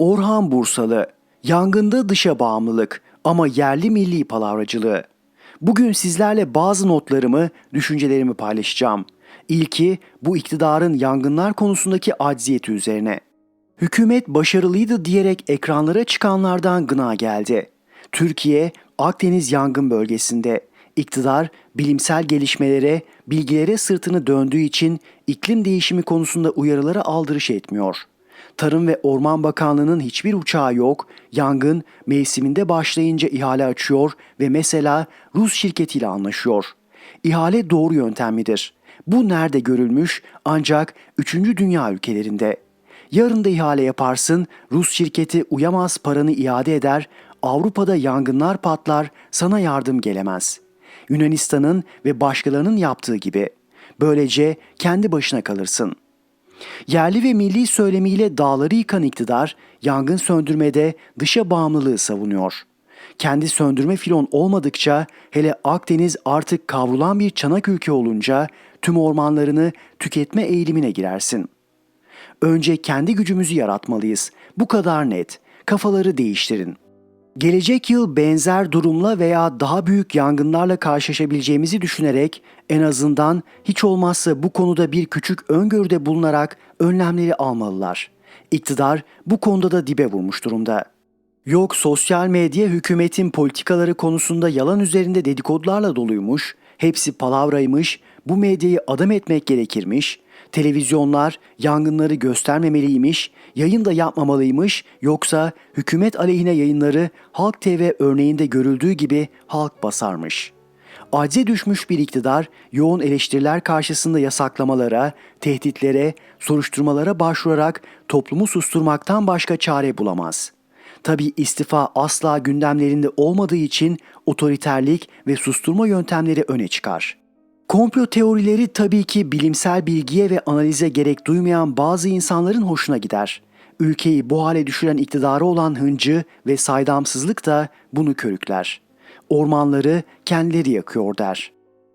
Orhan Bursalı, yangında dışa bağımlılık ama yerli milli palavracılığı. Bugün sizlerle bazı notlarımı, düşüncelerimi paylaşacağım. İlki bu iktidarın yangınlar konusundaki acziyeti üzerine. Hükümet başarılıydı diyerek ekranlara çıkanlardan gına geldi. Türkiye, Akdeniz yangın bölgesinde. İktidar bilimsel gelişmelere, bilgilere sırtını döndüğü için iklim değişimi konusunda uyarılara aldırış etmiyor. Tarım ve Orman Bakanlığı'nın hiçbir uçağı yok, yangın mevsiminde başlayınca ihale açıyor ve mesela Rus şirketiyle anlaşıyor. İhale doğru yöntem midir? Bu nerede görülmüş? Ancak 3. dünya ülkelerinde. Yarın da ihale yaparsın, Rus şirketi uyamaz paranı iade eder, Avrupa'da yangınlar patlar, sana yardım gelemez. Yunanistan'ın ve başkalarının yaptığı gibi. Böylece kendi başına kalırsın. Yerli ve milli söylemiyle dağları yıkan iktidar, yangın söndürmede dışa bağımlılığı savunuyor. Kendi söndürme filon olmadıkça, hele Akdeniz artık kavrulan bir çanak ülke olunca tüm ormanlarını tüketme eğilimine girersin.'' Önce kendi gücümüzü yaratmalıyız. Bu kadar net. Kafaları değiştirin. Gelecek yıl benzer durumla veya daha büyük yangınlarla karşılaşabileceğimizi düşünerek en azından hiç olmazsa bu konuda bir küçük öngörüde bulunarak önlemleri almalılar. İktidar bu konuda da dibe vurmuş durumda. Yok sosyal medya hükümetin politikaları konusunda yalan üzerinde dedikodularla doluymuş, hepsi palavraymış, bu medyayı adam etmek gerekirmiş, televizyonlar yangınları göstermemeliymiş, yayın da yapmamalıymış yoksa hükümet aleyhine yayınları Halk TV örneğinde görüldüğü gibi halk basarmış. Acize düşmüş bir iktidar yoğun eleştiriler karşısında yasaklamalara, tehditlere, soruşturmalara başvurarak toplumu susturmaktan başka çare bulamaz.'' Tabi istifa asla gündemlerinde olmadığı için otoriterlik ve susturma yöntemleri öne çıkar. Komplo teorileri tabii ki bilimsel bilgiye ve analize gerek duymayan bazı insanların hoşuna gider. Ülkeyi bu hale düşüren iktidarı olan hıncı ve saydamsızlık da bunu körükler. Ormanları kendileri yakıyor der.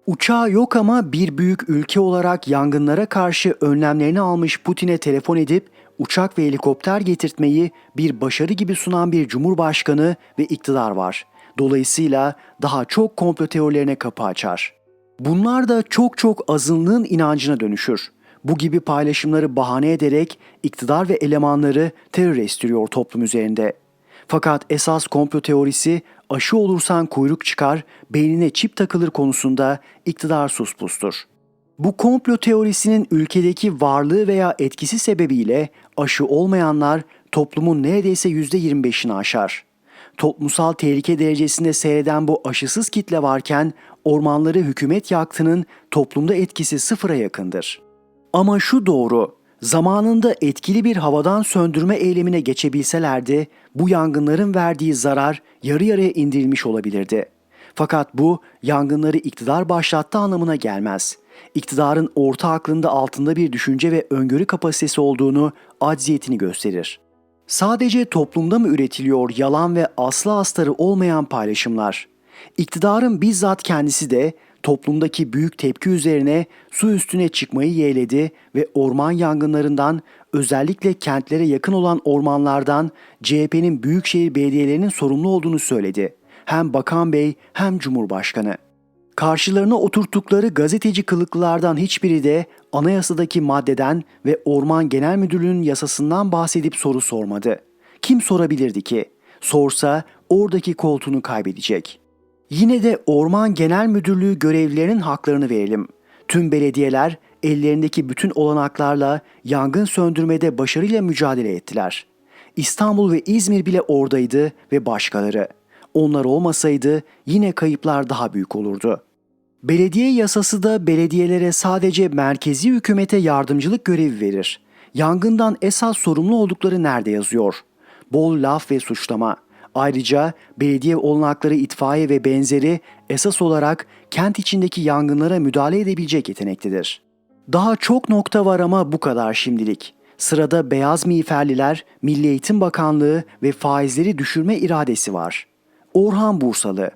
Uçağı yok ama bir büyük ülke olarak yangınlara karşı önlemlerini almış Putin'e telefon edip uçak ve helikopter getirtmeyi bir başarı gibi sunan bir cumhurbaşkanı ve iktidar var. Dolayısıyla daha çok komplo teorilerine kapı açar. Bunlar da çok çok azınlığın inancına dönüşür. Bu gibi paylaşımları bahane ederek iktidar ve elemanları terör toplum üzerinde. Fakat esas komplo teorisi aşı olursan kuyruk çıkar, beynine çip takılır konusunda iktidar suspustur. Bu komplo teorisinin ülkedeki varlığı veya etkisi sebebiyle aşı olmayanlar toplumun neredeyse %25'ini aşar. Toplumsal tehlike derecesinde seyreden bu aşısız kitle varken ormanları hükümet yaktığının toplumda etkisi sıfıra yakındır. Ama şu doğru, zamanında etkili bir havadan söndürme eylemine geçebilselerdi bu yangınların verdiği zarar yarı yarıya indirilmiş olabilirdi. Fakat bu yangınları iktidar başlattı anlamına gelmez. İktidarın orta aklında altında bir düşünce ve öngörü kapasitesi olduğunu acziyetini gösterir. Sadece toplumda mı üretiliyor yalan ve aslı astarı olmayan paylaşımlar? İktidarın bizzat kendisi de toplumdaki büyük tepki üzerine su üstüne çıkmayı yeğledi ve orman yangınlarından özellikle kentlere yakın olan ormanlardan CHP'nin büyükşehir belediyelerinin sorumlu olduğunu söyledi. Hem Bakan Bey hem Cumhurbaşkanı. Karşılarına oturttukları gazeteci kılıklılardan hiçbiri de anayasadaki maddeden ve Orman Genel Müdürlüğü'nün yasasından bahsedip soru sormadı. Kim sorabilirdi ki? Sorsa oradaki koltuğunu kaybedecek. Yine de Orman Genel Müdürlüğü görevlilerinin haklarını verelim. Tüm belediyeler ellerindeki bütün olanaklarla yangın söndürmede başarıyla mücadele ettiler. İstanbul ve İzmir bile oradaydı ve başkaları. Onlar olmasaydı yine kayıplar daha büyük olurdu. Belediye yasası da belediyelere sadece merkezi hükümete yardımcılık görevi verir. Yangından esas sorumlu oldukları nerede yazıyor? Bol laf ve suçlama. Ayrıca belediye olanakları itfaiye ve benzeri esas olarak kent içindeki yangınlara müdahale edebilecek yetenektedir. Daha çok nokta var ama bu kadar şimdilik. Sırada beyaz miğferliler, Milli Eğitim Bakanlığı ve faizleri düşürme iradesi var. Orhan Bursalı